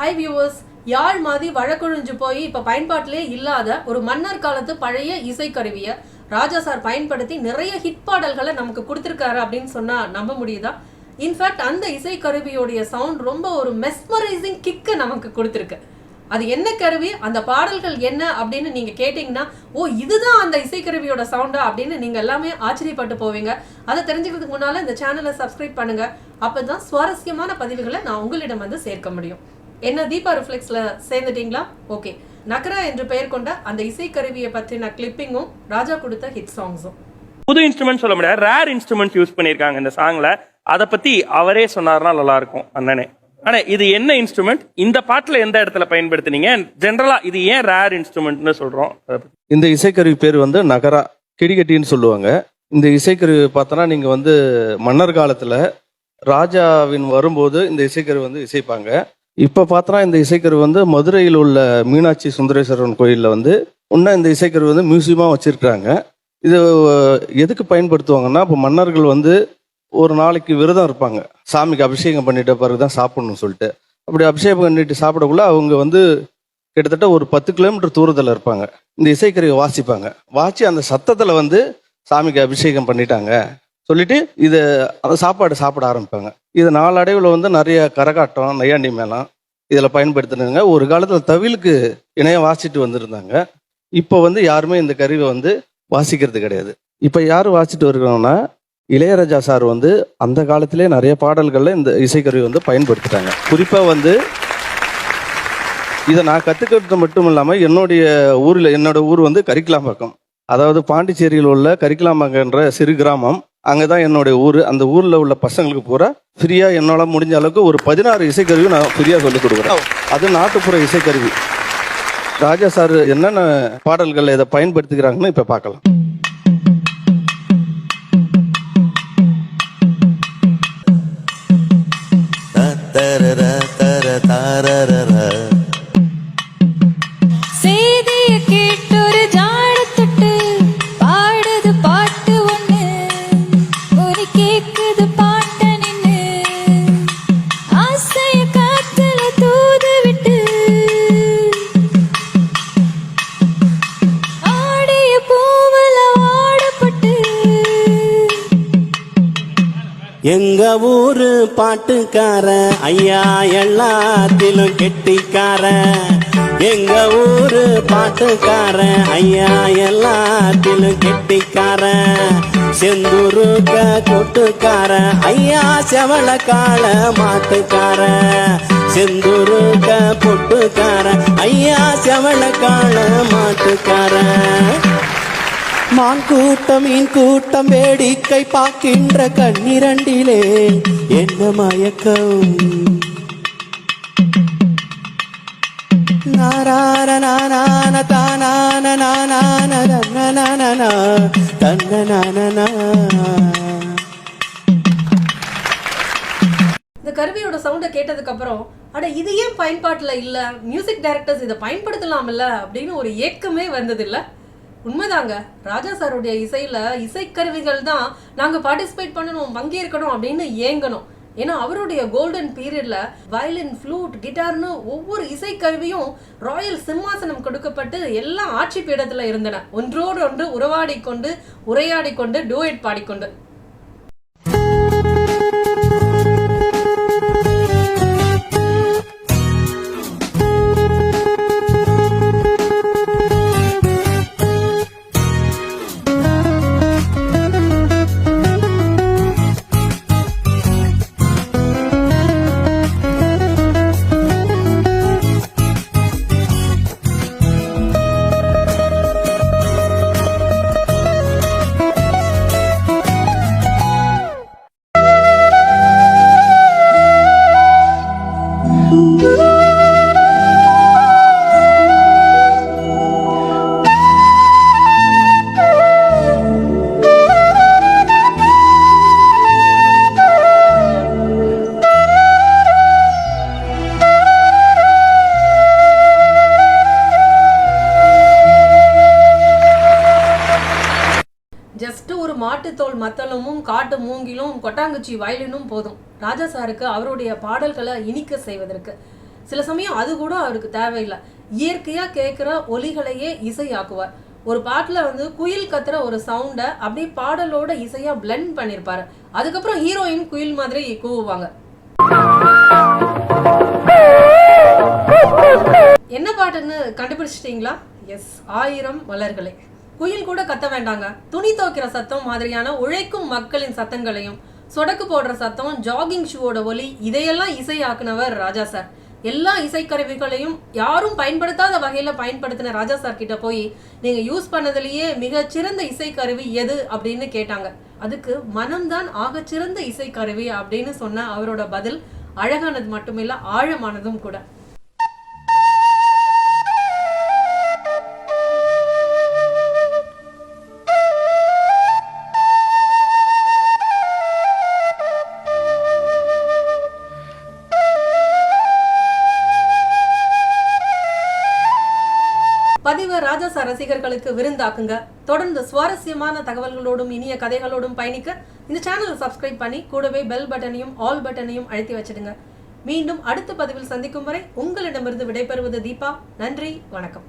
High viewers யாழ் மாதிரி வழக்கொழிஞ்சு போய் இப்போ பயன்பாட்டிலே இல்லாத ஒரு மன்னர் காலத்து பழைய இசைக்கருவியை ராஜா சார் பயன்படுத்தி நிறைய ஹிட் பாடல்களை நமக்கு கொடுத்துருக்காரு அப்படின்னு சொன்னால் நம்ப முடியுதா? இன்ஃபேக்ட் அந்த இசைக்கருவியோடைய சவுண்ட் ரொம்ப ஒரு மெஸ்மரைசிங் கிக்கை நமக்கு கொடுத்துருக்கு. அது என்ன கருவி? அந்த பாடல்கள் என்ன அப்படின்னு நீங்கள் கேட்டிங்கன்னா ஓ இதுதான் அந்த இசைக்கருவியோட சவுண்டா அப்படின்னு நீங்கள் எல்லாமே ஆச்சரியப்பட்டு போவீங்க. அதை தெரிஞ்சுக்கிறதுக்கு முன்னால் இந்த சேனலை சப்ஸ்கிரைப் அப்போ தான் சுவாரஸ்யமான பதிவுகளை நான் உங்களிடம் வந்து சேர்க்க முடியும். என்ன தீபா ரிஃப்ளெக்ஸ்ல சேர்ந்துட்டீங்களா? ஓகே நக்கரா என்று பெயர் கொண்ட அந்த இசைக்கருவியை பற்றின கிளிப்பிங்கும் ராஜா கொடுத்த ஹிட் சாங்ஸும் புது இன்ஸ்ட்ருமெண்ட் சொல்ல முடியாது. ரேர் இன்ஸ்ட்ருமெண்ட் யூஸ் பண்ணியிருக்காங்க இந்த சாங்ல அதை பத்தி அவரே சொன்னார்னா நல்லா இருக்கும் அண்ணனே. ஆனா இது என்ன இன்ஸ்ட்ருமெண்ட் இந்த பாட்டுல எந்த இடத்துல பயன்படுத்துனீங்க? ஜென்ரலா இது ஏன் ரேர் இன்ஸ்ட்ருமெண்ட்னு பத்தி. இந்த இசைக்கருவி பேர் வந்து நகரா கிடிகட்டின்னு சொல்லுவாங்க. இந்த இசைக்கருவி பார்த்தோன்னா நீங்கள் வந்து மன்னர் காலத்தில் ராஜாவின் வரும்போது இந்த இசைக்கருவி வந்து இசைப்பாங்க. இப்போ பார்த்தோன்னா இந்த இசைக்கருவி வந்து மதுரையில் உள்ள மீனாட்சி சுந்தரேஸ்வரன் கோயிலில் வந்து இன்னும் இந்த இசைக்கருவி வந்து மியூசியமாக வச்சுருக்காங்க இது எதுக்கு பயன்படுத்துவாங்கன்னா இப்போ மன்னர்கள் வந்து ஒரு நாளைக்கு விரதம் இருப்பாங்க. சாமிக்கு அபிஷேகம் பண்ணிட்ட பிறகு தான் சாப்பிடணும்னு சொல்லிட்டு. அப்படி அபிஷேகம் பண்ணிட்டு சாப்பிடக்குள்ள அவங்க வந்து கிட்டத்தட்ட ஒரு பத்து கிலோமீட்டர் தூரத்தில் இருப்பாங்க. இந்த இசைக்கருவியை வாசிப்பாங்க. வாசி அந்த சத்தத்தில் வந்து சாமிக்கு அபிஷேகம் பண்ணிட்டாங்க. சொல்லிட்டு இதை சாப்பாடு சாப்பிட ஆரம்பிப்பாங்க. இது நாளடைவில் வந்து நிறைய கரகாட்டம் நையாண்டி மேளம் இதில் பயன்படுத்தினாங்க ஒரு காலத்தில் தவிலுக்கு இணைய வாசிட்டு வந்திருந்தாங்க. இப்போ வந்து யாருமே இந்த கருவியை வந்து வாசிக்கிறது கிடையாது. இப்போ யார் வாசிட்டு வருகிறாங்கன்னா இளையராஜா சார் வந்து அந்த காலத்திலே நிறைய பாடல்களில் இந்த இசைக்கருவி வந்து பயன்படுத்திட்டாங்க. குறிப்பாக வந்து இதை நான் கற்றுக்கிறது மட்டும் இல்லாமல் என்னுடைய ஊரில் என்னோட ஊர் வந்து கரிக்கலாம்பாக்கம். அதாவது பாண்டிச்சேரியில் உள்ள கரிக்கலாம்பாக்கன்ற சிறு கிராமம். அங்கே தான் என்னுடைய ஊர். அந்த ஊரில் உள்ள பசங்களுக்கு பூரா ஃப்ரீயாக என்னால் முடிஞ்ச அளவுக்கு ஒரு பதினாறு இசைக்கருவி நான் ஃப்ரீயாக சொல்லிக் கொடுக்குறேன். அது நாட்டுப்புற இசைக்கருவி. ராஜா சார் என்னென்ன பாடல்கள் இதை பயன்படுத்திக்கிறாங்கன்னு இப்போ பார்க்கலாம். தர தர தாரர எங்க ஊரு பாட்டுக்கார? ஐயா எல்லாத்திலும் கெட்டிக்கார. எங்க ஊரு பாட்டுக்கார? ஐயா எல்லாத்திலும் கெட்டிக்கார. செந்தூருக்க கொட்டுக்கார. ஐயா செவள கால மாட்டுக்கார. செந்தூருக்க பொட்டுக்கார. ஐயா செவள கால மாட்டுக்கார. மான் கூட்டம் மீன் கூட்டம் வேடிக்கை பார்க்கின்ற கண்ணிரண்டிலே. என்ன மயக்கம்? நாரான நானான தானான நானான தன்னனானனா தன்னனானனா இந்த கருவியோட சவுண்டை கேட்டதுக்கு அப்புறம் அட இது ஏன் பயன்பாட்டில் இல்லை? மியூசிக் டைரக்டர்ஸ் இதை பயன்படுத்தலாம்ல? அப்படின்னு ஒரு ஏக்கமே வந்தது உண்மைதாங்க. ராஜா சாருடைய இசையில் இசைக்கருவிகள் தான் நாங்கள் பார்ட்டிசிபேட் பண்ணணும் பங்கேற்கணும் அப்படின்னு ஏங்கணும். ஏன்னா அவருடைய கோல்டன் பீரியட்ல வயலின் ஃப்ளூட் கிட்டார்னு ஒவ்வொரு இசைக்கருவியும் ராயல் சிம்மாசனம் கொடுக்கப்பட்டு எல்லாம் ஆட்சி பீடத்துல இருந்தன. ஒன்றோடு ஒன்று உறவாடி கொண்டு உரையாடி கொண்டு டூயட் பாடிக்கொண்டு. மாட்டுத்தோல் மத்தளமும் காட்டு மூங்கிலும் கொட்டாங்குச்சி வயலினும் போதும். ராஜா சாருக்கு அவருடைய பாடல்களை இனிக்க செய்வதற்கு. சில சமயம் அது கூட அவருக்கு தேவையில்லை. இயற்கையா கேட்குற ஒலிகளையே இசையாக்குவார். ஒரு பாட்டுல வந்து குயில் கத்துற ஒரு சவுண்டை அப்படியே பாடலோட இசையா பிளெண்ட் பண்ணியிருப்பாரு அதுக்கப்புறம் ஹீரோயின் குயில் மாதிரி கூவுவாங்க. என்ன பாட்டுன்னு கண்டுபிடிச்சிட்டீங்களா? எஸ் ஆயிரம் மலர்களே. குயில் கூட கத்த வேண்டாங்க. துணி துவைக்கிற சத்தம் மாதிரியான உழைக்கும் மக்களின் சத்தங்களையும் சொடக்கு போடுற சத்தம் ஜாகிங் ஷூவோட ஒலி இதையெல்லாம் இசையாக்குனவர் ராஜா சார். எல்லா இசைக்கருவிகளையும் யாரும் பயன்படுத்தாத வகையில் பயன்படுத்தின ராஜா சார் கிட்ட போய் நீங்கள் யூஸ் பண்ணதுலயே மிகச்சிறந்த இசைக்கருவி எது? அப்படின்னு கேட்டாங்க. அதுக்கு மனம்தான் ஆகச்சிறந்த இசைக்கருவி அப்படின்னு சொன்ன அவரோட பதில் அழகானது மட்டுமில்ல ஆழமானதும் கூட. பதிவு ராஜா ரசிகர்களுக்கு விருந்தாக்குங்க. தொடர்ந்து சுவாரஸ்யமான தகவல்களோடும் இனிய கதைகளோடும் பயணிக்க இந்த சேனலை சப்ஸ்கிரைப் பண்ணி கூடவே பெல் பட்டனையும் ஆல் பட்டனையும் அழுத்தி வச்சிடுங்க. மீண்டும் அடுத்த பதிவில் சந்திக்கும் வரை உங்களிடமிருந்து விடைபெறுவது தீபா. நன்றி வணக்கம்.